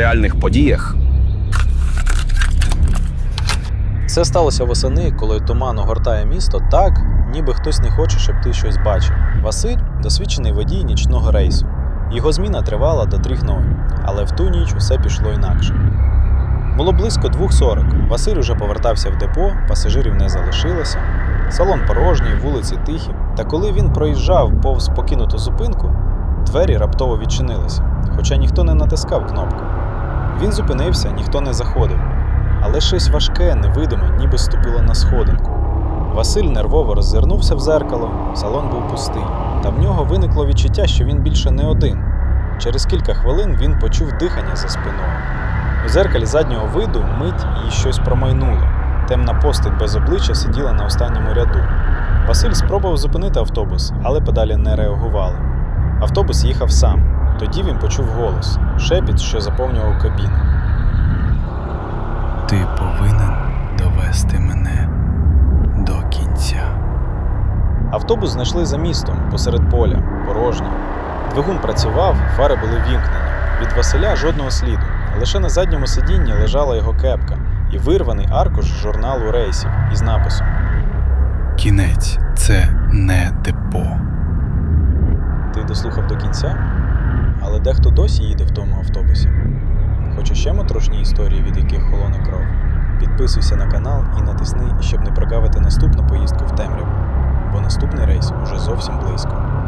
реальних подіях. Це сталося восени, коли туман огортає місто так, ніби хтось не хоче, щоб ти щось бачив. Василь досвідчений водій нічного рейсу. Його зміна тривала до трьох ночі, але в ту ніч усе пішло інакше. Було близько 2.40. Василь уже повертався в депо, пасажирів не залишилося. Салон порожній, вулиці тихі. Та коли він проїжджав повз покинуту зупинку, двері раптово відчинилися, хоча ніхто не натискав кнопку. Він зупинився, ніхто не заходив. Але щось важке, невидиме, ніби ступило на сходинку. Василь нервово роззирнувся в зеркало, салон був пустий, та в нього виникло відчуття, що він більше не один. Через кілька хвилин він почув дихання за спиною. У зеркалі заднього виду мить їй щось промайнуло. Темна постать без обличчя сиділа на останньому ряду. Василь спробував зупинити автобус, але педалі не реагували. Автобус їхав сам. Тоді він почув голос, шепіт, що заповнював кабіну. Ти повинен довести мене до кінця. Автобус знайшли за містом, посеред поля, порожній. Двигун працював, фари були вімкнені. Від Василя жодного сліду. Лише на задньому сидінні лежала його кепка і вирваний аркуш журналу рейсів із написом. Кінець це не депо. Ти дослухав до кінця? Але дехто досі їде в тому автобусі. Хочеш ще моторошні історії, від яких холоне кров? Підписуйся на канал і натисни, щоб не прогавити наступну поїздку в темряву, бо наступний рейс уже зовсім близько.